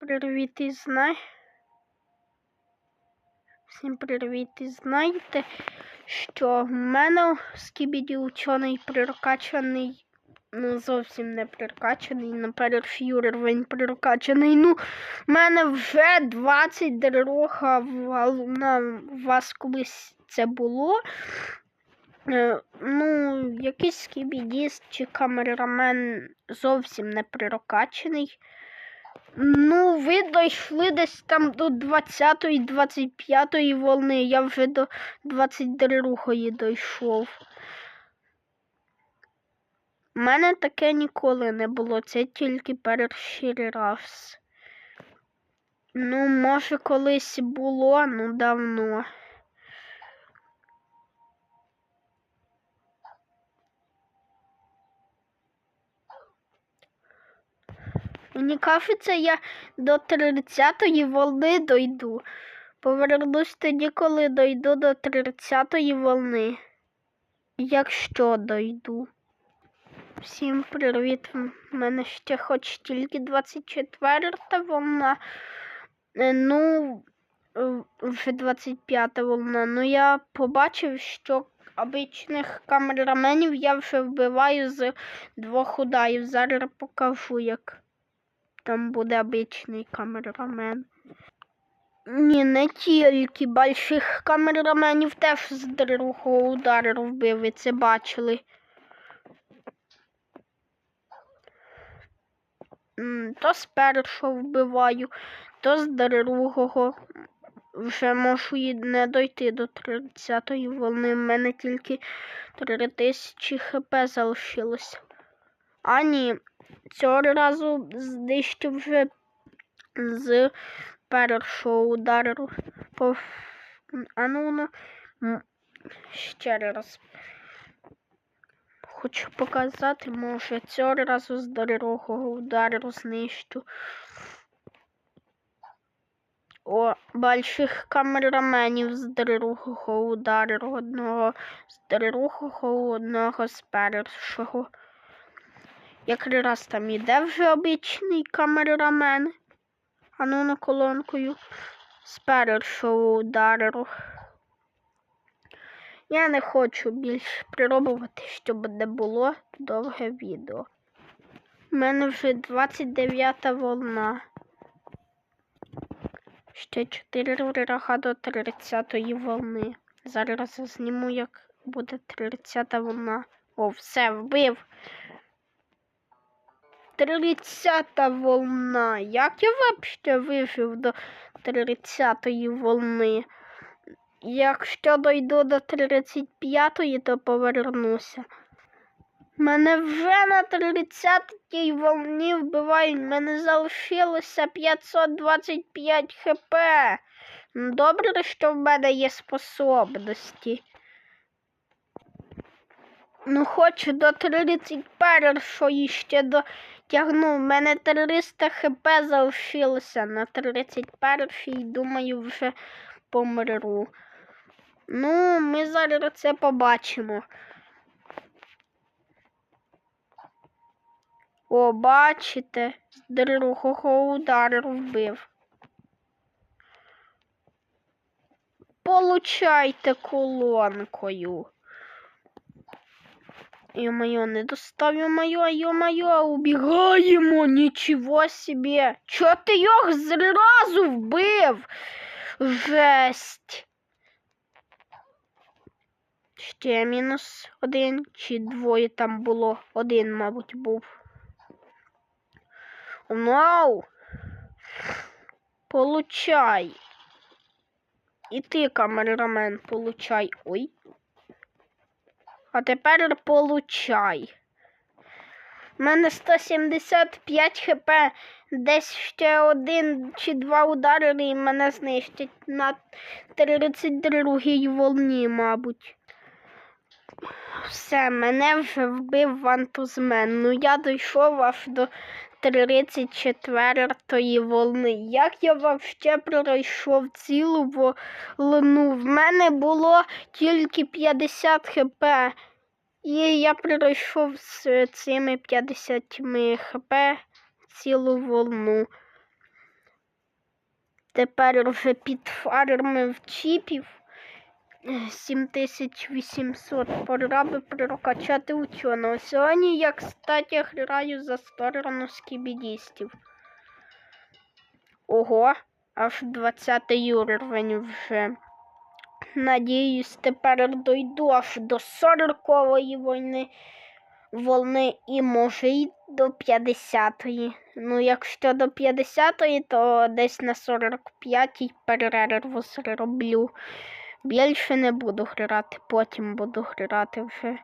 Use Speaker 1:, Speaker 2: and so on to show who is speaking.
Speaker 1: Привіт і знай. Всім привіт і знаєте, що в мене скібіді учений прирокачаний, ну зовсім не прирокачаний, на перший прирокачаний. Ну, в мене вже 20 дорога на у вас колись це було. Е, Ну, якийсь скібідіст чи камерамен зовсім не прирокачений. Ну, ви дійшли десь там до 20-ї, 25-ї волни, я вже до 22-ї дійшов. У мене таке ніколи не було, це тільки перший раз. Ну, може, колись було, ну давно. Мені кажеться, я до 30-ї волни дойду. Повернусь тоді, коли дойду до 30-ї волни. Якщо дойду. Всім привіт. У мене ще хоч тільки 24-та волна. Е, Ну, е, вже 25-та волна. Ну я побачив, що обичних камераменів я вже вбиваю з двох ударів. Зараз покажу, як там буде обичний камерамен. Ні, не тільки больших камераменів теж з другого удару вбив, ви це бачили. То з першого вбиваю, то з другого. Вже можу не дойти до 30-ї волни. В мене тільки 3000 хп залишилось. А ні, цього разу знищив з першого удару. По... А ну, ще раз. Хочу показати, може, цього разу з другого удару знищу. О, больших камераменів з другого удару одного з другого, одного з першого. Якраз там іде вже обичний камерамен. А ну на колонкою з першого удару. Я не хочу більше пробувати, щоб не було довге відео. У мене вже 29 волна. Ще 4 рога до 30-ї волни. Зараз зніму, як буде 30-та волна. О, все, вбив. 30-та волна. Як я взагалі вижив до 30-ї волни? Якщо дойду до 35-ї, то повернуся. Мене вже на 30-й волні вбивають. Мене залишилося 525 хп. Добре, що в мене є способності. Ну, хочу до 31-ї ще дотягну. У мене 300 хп залишилося на 31-й, думаю, вже помру. Ну, ми зараз це побачимо. О, бачите, з другого удару вбив. Получайте колонкою. Ё-моё, не достав, ё-моё, ё-моё, убігаємо, нічого собі. Чо ти його зразу вбив? Жесть. Ще мінус один чи двоє там було. Один, мабуть, був. Вау! Получай. І ти, камерамен, получай. Ой. А тепер получай. У мене 175 хп. Десь ще один чи два удари і мене знищать на 32-й волні, мабуть. Все, мене вже вбив вантузмен. Ну я дійшов аж до 34-ї волни. Як я вообще пройшов цілу волну? В мене було тільки 50 хп. І я пройшов з цими 50 хп цілу волну. Тепер вже підфармив чіпів. Е, 7800 пора би прокачати ученого. Сьогодні я, кстати, граю за сторону скібідістів. Ого, аж 20 уровень вже. Надіюсь, тепер дойду аж до 40-ї війни волни і може й до 50-ї. Ну, якщо до 50-ї, то десь на 45-й перерву зроблю. Більше не буду грати, потім буду грати вже.